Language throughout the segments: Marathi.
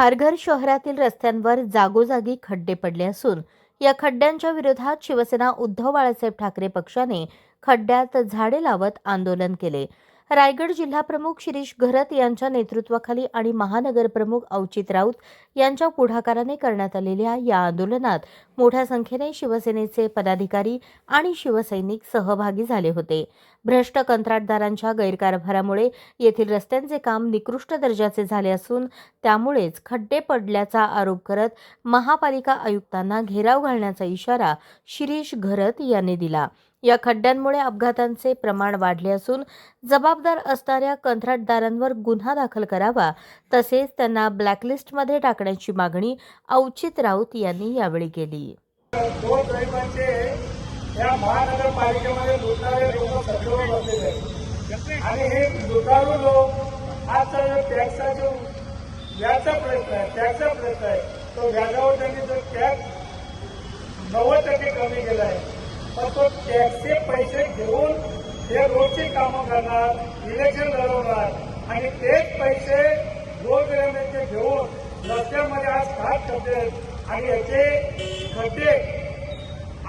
खारघर शहरातील रस्त्यांवर जागोजागी खड्डे पडले असून या खड्ड्यांच्या विरोधात शिवसेना उद्धव बाळासाहेब ठाकरे पक्षाने खड्ड्यात झाडे लावत आंदोलन केले. रायगड जिल्हाप्रमुख शिरीष घरत यांच्या नेतृत्वाखाली आणि महानगरप्रमुख अवचित राऊत यांच्या पुढाकाराने करण्यात आलेल्या या आंदोलनात मोठ्या संख्येने शिवसेनेचे पदाधिकारी आणि शिवसैनिक सहभागी झाले होते. भ्रष्ट कंत्राटदारांच्या गैरकारभारामुळे येथील रस्त्यांचे काम निकृष्ट दर्जाचे झाले असून त्यामुळेच खड्डे पडल्याचा आरोप करत महापालिका आयुक्तांना घेराव घालण्याचा इशारा शिरीष घरत यांनी दिला. या खड्ड्यांमुळे अपघातांचे प्रमाण वाढले असून जबाबदार असणाऱ्या कंत्राटदारांवर गुन्हा दाखल करावा तसेच त्यांना ब्लॅकलिस्टमध्ये टाकण्याची मागणी अवचित राऊत यांनी यावेळी केली. या महानगरपालिकेमध्ये लुटणारे लोक सगळे बसलेले आहेत. आणि हे लुटारू लोक आजचा जो टॅक्सचा जो व्याजचा प्रश्न आहे टॅक्सचा प्रश्न आहे. तो व्याजावर त्यांनी जो टॅक्स नव्वद टक्के कमी केला आहे पण तो टॅक्सचे पैसे घेऊन हे रोजची कामं करणार इलेक्शन लढवणार. आणि तेच पैसे गोरगरिबांचे घेऊन रस्त्यामध्ये आज खात करते आणि याचे खड्डे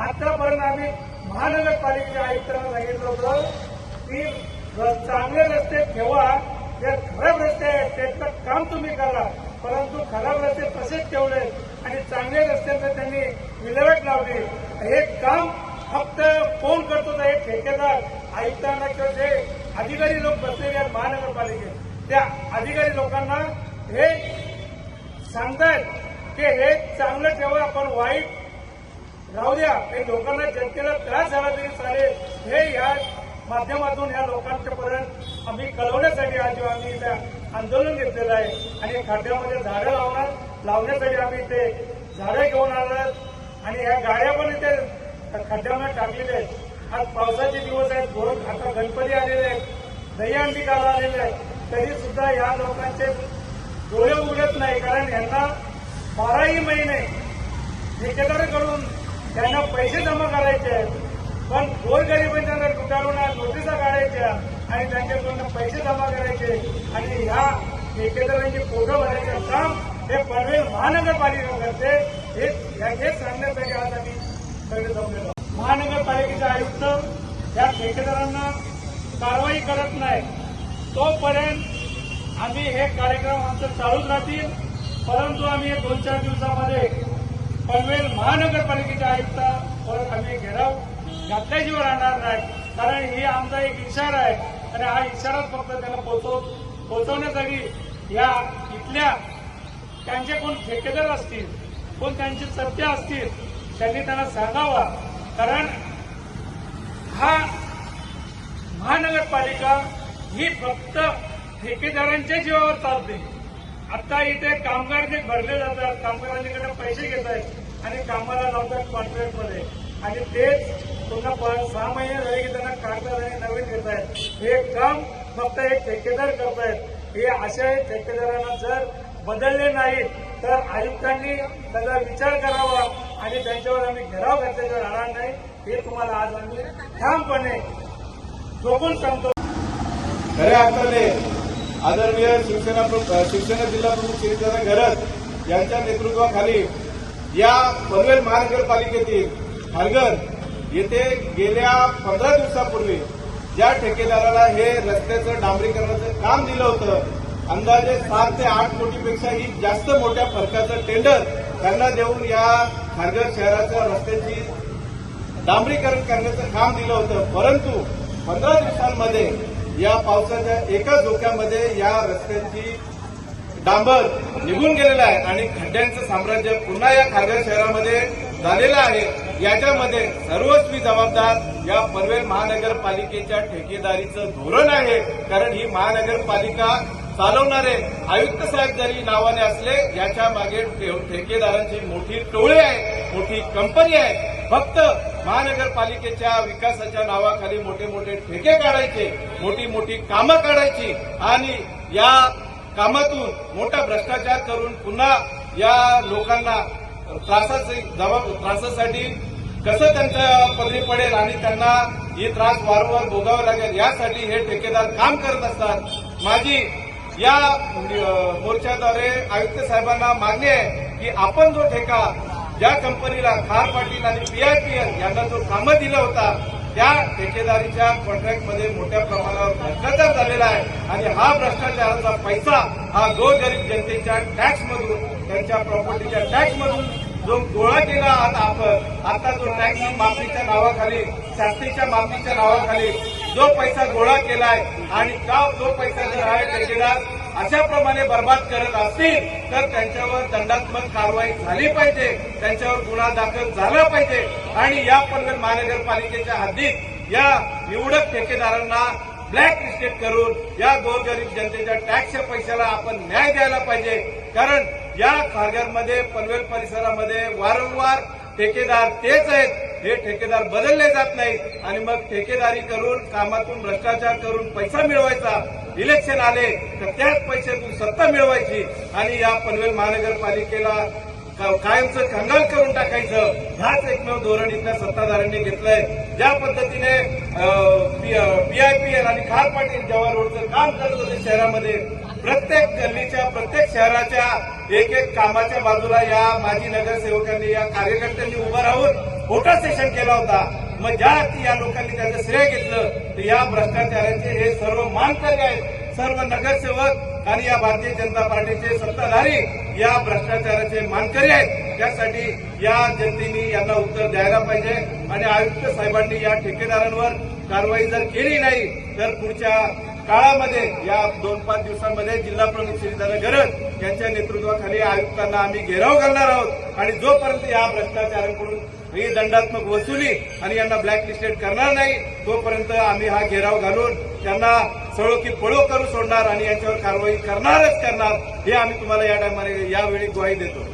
आतापर्यंत आम्ही महानगरपालिकेच्या आयुक्तांना सांगितलं होतं की चांगले रस्ते ठेवा जे खराब रस्ते आहेत त्याचं काम तुम्ही करा. परंतु खराब रस्ते तसेच ठेवले आणि चांगले रस्त्यांचं त्यांनी विल्हेवाट लावली. हे काम फक्त फोन करतो तर हे ठेकेदार आयुक्तांना किंवा जे अधिकारी लोक बसलेले आहेत महानगरपालिकेत त्या अधिकारी लोकांना हे सांगतायत की हे चांगलं ठेवा आपण वाईट राहू द्या. काही लोकांना जनतेला त्रास झाला तरी चालेल. हे या माध्यमातून या लोकांच्या पर्यंत आम्ही कळवण्यासाठी आज आम्ही इथे आंदोलन घेतलेलं आहे आणि खड्ड्यामध्ये झाडं लावणार लावण्यासाठी आम्ही इथे झाडं घेऊन आलो आणि या गाड्या पण इथे खड्ड्यामध्ये टाकलेले आहेत. आज पावसाचे दिवस आहेत. धोरण आता गणपती आलेले आहेत. दहीहंडी काल आलेले आहेत. तरी सुद्धा या लोकांचे डोळे उघडत नाही. कारण यांना बाराही महिने ठेकेदाराकडून त्यांना पैसे जमा करायचे आहेत. पण गोरगरिबांच्या लुटारूना नोटिसा काढायच्या आणि त्यांच्याकडून पैसे जमा करायचे. आणि ह्या ठेकेदारांची पोटं भरायचं काम हे पनवेल महानगरपालिका करते. हे सांगण्यासाठी आज आम्ही सगळे जमलेलो महानगरपालिकेचे आयुक्त या ठेकेदारांना कारवाई करत नाही. तोपर्यंत आम्ही हे कार्यक्रम आमचे चालूच राहतील. परंतु आम्ही दोन चार दिवसामध्ये पनवेल महानगरपालिकेच्या परत आम्ही घेराव घातल्याशिवाय राहणार नाही. कारण ही आमचा एक इशारा आहे. आणि हा इशाराच फक्त त्यांना पोचव पोचवण्यासाठी या इथल्या त्यांचे कोण ठेकेदार असतील कोण त्यांचे सत्य असतील त्यांनी त्यांना सांगावा. कारण हा महानगरपालिका ही फक्त ठेकेदारांच्या जीवावर चालते. आता इथे कामगार जे भरले जातात कामगारांकडे पैसे घेत आहेत आणि कामाला लावतात कॉन्ट्रॅक्टमध्ये. आणि तेच पुन्हा सहा महिने झाले की त्यांना काढतात आणि नवीन घेत आहेत. हे काम फक्त एक ठेकेदार करतायत. हे अशा ठेकेदारांना जर बदलले नाहीत तर आयुक्तांनी त्याचा विचार करावा आणि त्यांच्यावर आम्ही घेराव घातल्याशिवाय राहणार नाही. हे तुम्हाला आज आम्ही ठामपणे जोखून सांगतो. खऱ्या अर्थाने आदरणीय शिवसेना शिवसेना जिल्हा प्रमुख श्रीचंद्र घरत यांच्या नेतृत्वाखाली या पनवेल महानगरपालिकेतील हरगर येथे गेल्या पंधरा दिवसापूर्वी ज्या ठेकेदाराला हे रस्त्याचं डांबरीकरणाचं काम दिलं होतं अंदाजे सात ते आठ कोटीपेक्षाही जास्त मोठ्या फरकाचं टेंडर त्यांना देऊन या खारघर शहराच्या रस्त्याची डांबरीकरण करण्याचं काम दिलं होतं. परंतु पंधरा दिवसांमध्ये या पावसाच्या एका धोक्यामध्ये या रस्त्यांची डांबर निघून गेलेला आहे आणि खड्ड्यांचं साम्राज्य पुन्हा या खारघर शहरामध्ये झालेलं आहे. याच्यामध्ये सर्वस्वी जबाबदार या पनवेल महानगरपालिकेच्या ठेकेदारीचं धोरण आहे. कारण ही महानगरपालिका चालवणारे आयुक्त साहेब जरी नावाने असले याच्या मागे ठेकेदारांची मोठी टोळी आहे मोठी कंपनी आहे फक्त महानगरपालिकेच्या विकासाच्या नावाखाली मोठे मोठे ठेके काढायचे मोठी मोठी कामं काढायची आणि या कामातून मोठा भ्रष्टाचार करून पुन्हा या लोकांना त्रासाचे त्रासासाठी कसं त्यांच्या पदरी पडेल आणि त्यांना ही त्रास वारंवार भोगावा लागेल यासाठी हे ठेकेदार काम करत असतात. माझी या मोर्चाद्वारे आयुक्त साहेबांना मागणी आहे की आपण जो ठेका ज्या कंपनीला खार पाटील आणि पीआयपीएल यांना जो कामं दिला होता त्या ठेकेदारीच्या कॉन्ट्रॅक्टमध्ये मोठ्या प्रमाणावर भ्रष्टाचार झालेला आहे. आणि हा भ्रष्टाचाराचा पैसा हा गोरगरीब जनतेच्या टॅक्समधून त्यांच्या प्रॉपर्टीच्या टॅक्समधून जो गोळा केला आता आपण. आता जो टॅक्स माफीच्या नावाखाली शास्त्रीच्या माफीच्या नावाखाली जो पैसा गोळा केलाय आणि का जो पैसा जर आहे ठेकेदार अशाप्रमाणे बर्बाद करत असतील तर त्यांच्यावर दंडात्मक कारवाई झाली पाहिजे. त्यांच्यावर गुन्हा दाखल झाला पाहिजे. आणि या पनवेल महानगरपालिकेच्या हद्दीत या निवडक ठेकेदारांना ब्लॅक लिस्टेड करून या गोरगरीब जनतेच्या टॅक्सच्या पैशाला आपण न्याय द्यायला पाहिजे. कारण या खारघरमध्ये पनवेल परिसरामध्ये वारंवार ठेकेदार तेच आहेत. हे ठेकेदार बदलले जात नाहीत. आणि मग ठेकेदारी करून कामातून भ्रष्टाचार करून पैसा मिळवायचा. इलेक्शन आले तर त्याच पैशातून सत्ता मिळवायची. आणि या पनवेल महानगरपालिकेला कायमचं कंगाल करून टाकायचं. ह्याच एकमेव धोरण इथल्या सत्ताधाऱ्यांनी घेतलंय. ज्या पद्धतीने पीआयपीएल आणि खार पाटील जवाहर रोडचं काम करत होते शहरामध्ये प्रत्येक गल्लीच्या प्रत्येक शहराच्या एक एक कामाच्या बाजूला या माजी नगरसेवकांनी या कार्यकर्त्यांनी उभं राहून फोटो सेशन केला होता. मग ज्या या लोकांनी त्याचं श्रेय घेतलं तर या भ्रष्टाचाराचे हे सर्व मानकरी आहेत. सर्व नगरसेवक आणि या भारतीय जनता पार्टीचे सत्ताधारी या भ्रष्टाचाराचे मानकरी आहेत. त्यासाठी या जनतेने यांना उत्तर द्यायला पाहिजे आणि आयुक्त साहेबांनी या ठेकेदारांवर कारवाई जर केली नाही तर पुढच्या काळामध्ये या दोन पाच दिवसांमध्ये जिल्हा प्रमुख श्रीदादा गरज यांच्या नेतृत्वाखाली आयुक्तांना आम्ही घेराव घालणार आहोत. आणि जोपर्यंत या भ्रष्टाचारांकडून ही दंडात्मक वसुली आणि यांना ब्लॅकलिस्टेड करणार नाही. तोपर्यंत आम्ही हा घेराव घालून त्यांना सळो की पळो करू सोडणार आणि यांच्यावर कारवाई करणारच करणार हे आम्ही तुम्हाला या टायमाने यावेळी ग्वाही देतो.